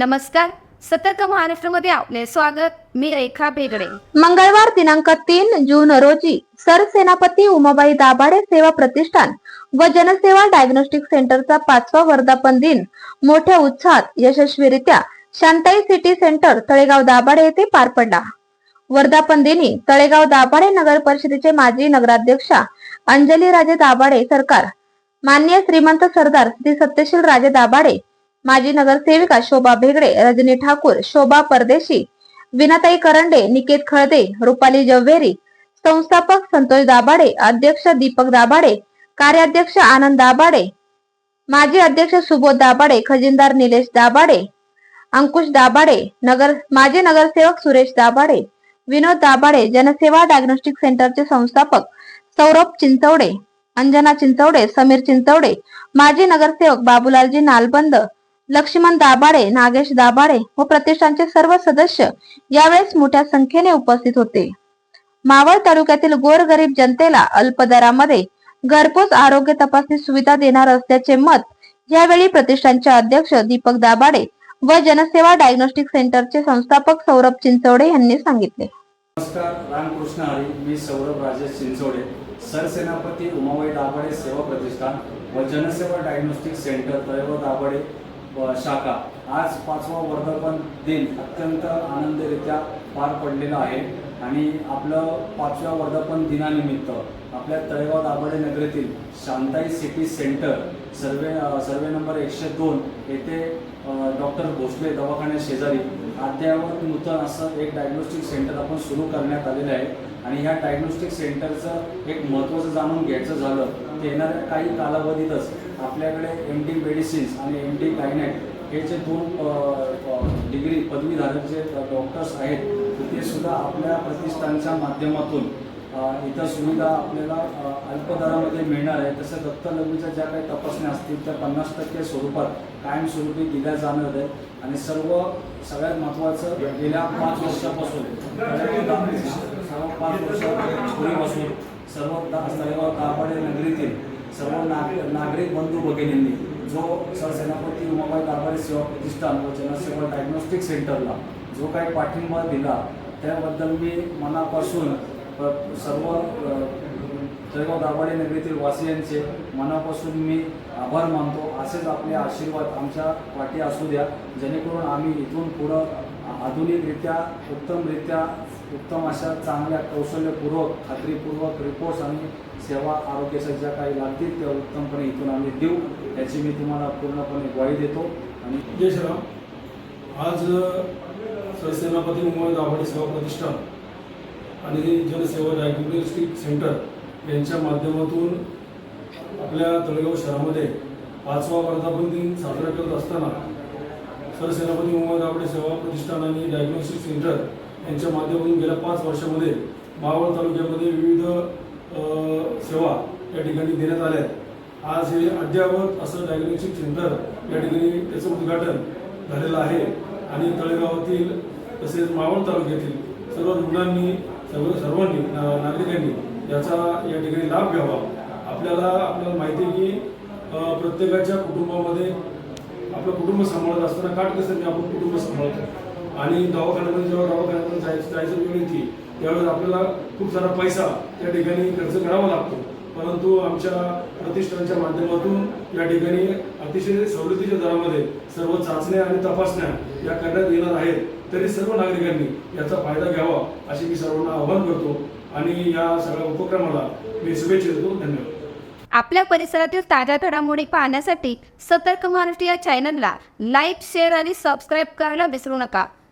नमस्कार. सतर्क महाराष्ट्रामध्ये आपले स्वागत. मी रेखा बेगडे मंगळवार दिनांक तीन जून रोजी सरसेनापती उमाबाई दाभाडे सेवा प्रतिष्ठान व जनसेवा डायग्नोस्टिक सेंटरचा पाचवा वर्धापन दिन मोठ्या उत्साहात यशस्वीरित्या शांताई सिटी सेंटर तळेगाव दाभाडे येथे पार पडला. वर्धापन दिनी तळेगाव दाभाडे नगर परिषदेचे माजी नगराध्यक्षा अंजली राजे दाभाडे सरकार मान्य श्रीमंत सरदार श्री सत्यशील राजे दाभाडे माजी नगरसेविका शोभा भेगडे रजनी ठाकूर शोभा परदेशी विनाताई करंडे निकेत खळदे रुपाली जव्हेरी संस्थापक संतोष दाभाडे अध्यक्ष दीपक दाभाडे कार्याध्यक्ष आनंद दाभाडे माजी अध्यक्ष सुबोध दाभाडे खजिनदार निलेश दाभाडे अंकुश दाभाडे नगर माजी नगरसेवक सुरेश दाभाडे विनोद दाभाडे जनसेवा डायग्नोस्टिक सेंटरचे संस्थापक सौरभ चिंचवडे अंजना चिंचवडे समीर चिंचवडे माजी नगरसेवक बाबूलालजी नालबंद लक्ष्मण दाभाडे नागेश दाभाडे व प्रतिष्ठानचे सर्व सदस्य यावेळेस मोठ्या संख्येने उपस्थित होते. मावळ तालुक्यातील गोरगरीब जनतेला अल्प दरामध्ये घरपोच आरोग्य तपासणी सुविधा देणार असल्याचे मत यावेळी प्रतिष्ठानचे अध्यक्ष दीपक दाभाडे व जनसेवा डायग्नोस्टिक सेंटरचे संस्थापक सौरभ चिंचवडे यांनी सांगितले. नमस्कार रामकृष्ण हरी. मी सौरभ राजेश चिंचवडे सरसेनापती उमाबाई दाभाडे सेवा प्रतिष्ठान व जनसेवा डायग्नोस्टिक सेंटर तळेगाव दाभाडे शाखा. आज पाचवा वर्धापन दिन अत्यंत आनंदरित्या पार पडलेला आहे. आणि आपलं पाचव्या वर्धापन दिनानिमित्त आपल्या तळेवा Dabhade नगरीतील Shantai city centre survey survey number एकशे दोन येथे डॉक्टर भोसले दवाखान्या शेजारी अद्ययावत नूतन असं एक डायग्नोस्टिक सेंटर आपण सुरू करण्यात आलेलं आहे. आणि ह्या डायग्नोस्टिक सेंटरचं एक महत्त्वाचं जाणून घ्यायचं झालं तर येणाऱ्या काही कालावधीतच आपल्याकडे एम डी मेडिसिन्स आणि एम डी गायनेट हे जे दोन डिग्री पदवीधारक जे डॉक्टर्स आहेत ते सुद्धा आपल्या प्रतिष्ठानच्या माध्यमातून इतर इथं सुविधा आपल्याला अल्प दरामध्ये मिळणार आहे. तसं दत्तलग्नीच्या ज्या काही तपासण्या असतील त्या पन्नास टक्के स्वरूपात कायमस्वरूपी दिल्या जाणार आहेत. आणि सर्व सगळ्यात महत्त्वाचं गेल्या पाच वर्षापासून सर्व वर्षापूर्वीपासून सर्व दा दाभाडे नगरीतील सर्व नाग नागरिक बंधू भगिनींनी जो सरसेनापती उमाबाई दाभाडे सेवा प्रतिष्ठान व जनसेवा डायग्नोस्टिक सेंटरला जो काही पाठिंबा दिला त्याबद्दल मी मनापासून सर्व अ, तळेगाव दाभाडे नगरीतील वासियांचे मनापासून मी आभार मानतो असेच आपले आशीर्वाद आमच्या पाठी असू द्या जेणेकरून आम्ही इथून पुढं आधुनिकरित्या उत्तमरित्या उत्तम अशा चांगल्या कौशल्यपूर्वक खात्रीपूर्वक रिपोर्ट्स आणि सेवा आरोग्याच्या ज्या काही लागतील त्या उत्तमपणे इथून आम्ही देऊ. याची मी तुम्हाला पूर्णपणे ग्वाही देतो आणि जय श्रीराम. आज सरसेनापती मुंबई दाभाडे सेवा प्रतिष्ठान आणि जनसेवा डायग्नोस्टिक सेंटर यांच्या माध्यमातून आपल्या तळेगाव शहरामध्ये पाचवा वर्धापन दिन साजरा करत असताना सरसेनापती मुंबई दाभाडे सेवा प्रतिष्ठान आणि डायग्नोस्टिक सेंटर यांच्या माध्यमातून गेल्या पाच वर्षामध्ये मावळ तालुक्यामध्ये विविध सेवा या ठिकाणी देण्यात आल्या आहेत. आज हे अद्ययावत असं डायग्नोस्टिक सेंटर या ठिकाणी त्याचं उद्घाटन झालेलं आहे. आणि तळेगावातील तसेच मावळ तालुक्यातील सर्व रुग्णांनी सर्व सर्वांनी नागरिकांनी याचा या ठिकाणी लाभ घ्यावा. आपल्याला आपल्याला माहिती आहे की प्रत्येकाच्या कुटुंबामध्ये आपलं कुटुंब सांभाळत असताना काटकसरीने आपण कुटुंब सांभाळतो. आणि दवाखान्यामध्ये जेव्हा दवाखान्यामध्ये जायचं जायचं वेळ येते त्यावेळेस आपल्याला खूप सारा पैसा त्या ठिकाणी खर्च करावा लागतो. परंतु आमच्या प्रतिष्ठानच्या माध्यमातून या ठिकाणी अतिशय सवलतीच्या दरामध्ये सर्व चाचण्या आणि तपासण्या या करण्यात येणार आहेत. तरी सर्व नागरिकांनी याचा फायदा घ्यावा अशी मी सर्वांना आवाहन करतो. आणि या सगळ्या उपक्रमाला मी शुभेच्छा देतो. धन्यवाद. आपल्या परिसरातील ताज्या घडामोडी पाहण्यासाठी सतर्क महाराष्ट्र या चॅनलला लाईक शेअर आणि सबस्क्राईब करायला विसरू नका.